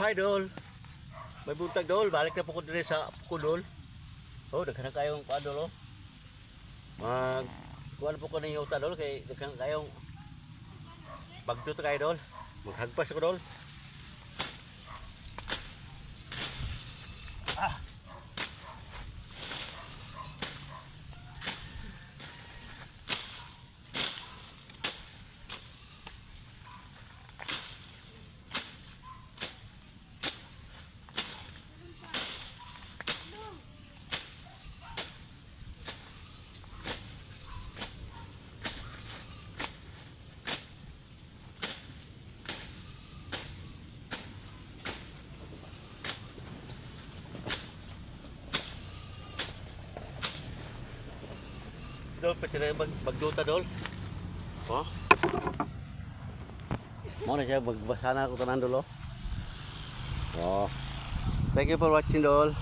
Hi, Dol. May buntag, Dol. Balik na po ko din sa Kudol. Oh, daghan kayong pa, Dol, oh. Mag... Kuha na po ko ng yuta, Dol, kay daghan kayong... Bagdo to kayo, Dol. Maghagpas ako, Dol. Dol, pati na yung bag, bagduta, Dol. Oh. Mo na siya, magbasa na ako tanan, Dol. Oh. Thank you for watching, Dol.